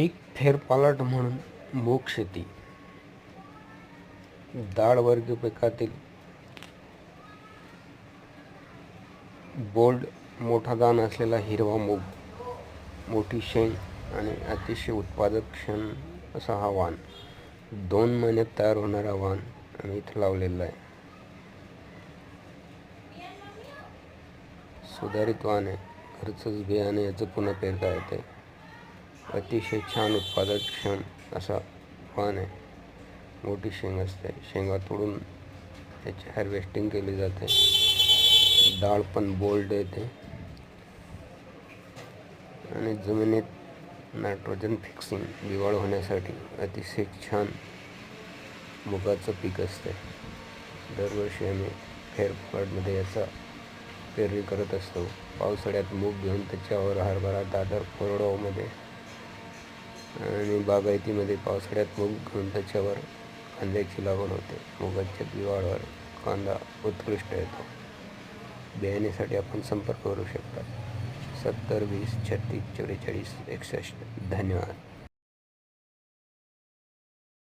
पीक फेरपालट म्हणून मूग शेती. डाळ वर्गीय पिकातील बोल्ड मोठा दान असलेला हिरवा मूग मोठी शेंग आणि अतिशय उत्पादक क्षण असा हा वाण. दोन महिन्यात तयार होणारा वाण आम्ही इथं लावलेला आहे. सुधारित वाण आहे. खर्चच बियाणे याचं पुन्हा पेरता येते अतिशय छान उत्पादक क्षण असा पान आहे. मोठी शेंग असते. शेंगा तोडून त्याची हार्वेस्टिंग केली जाते. डाळ पण बोल्ड येते. आणि जमिनीत नायट्रोजन फिक्सिंग दिवाळ होण्यासाठी अतिशय छान मुगाचं पीक असते. दरवर्षी आम्ही फेरफाडमध्ये याचा पेरणी करत असतो. पावसाळ्यात मूग घेऊन त्याच्यावर हरभरा दादर कोरडवामध्ये आणि बागायतीमध्ये पावसाळ्यात मूग त्याच्यावर कांद्याची लागवड होते. मुगाच्या दिवाळवर कांदा उत्कृष्ट येतो. बियाण्यासाठी आपण संपर्क करू शकता. सत्तर वीस छत्तीस चव्वेचाळीस एकसष्ट. धन्यवाद.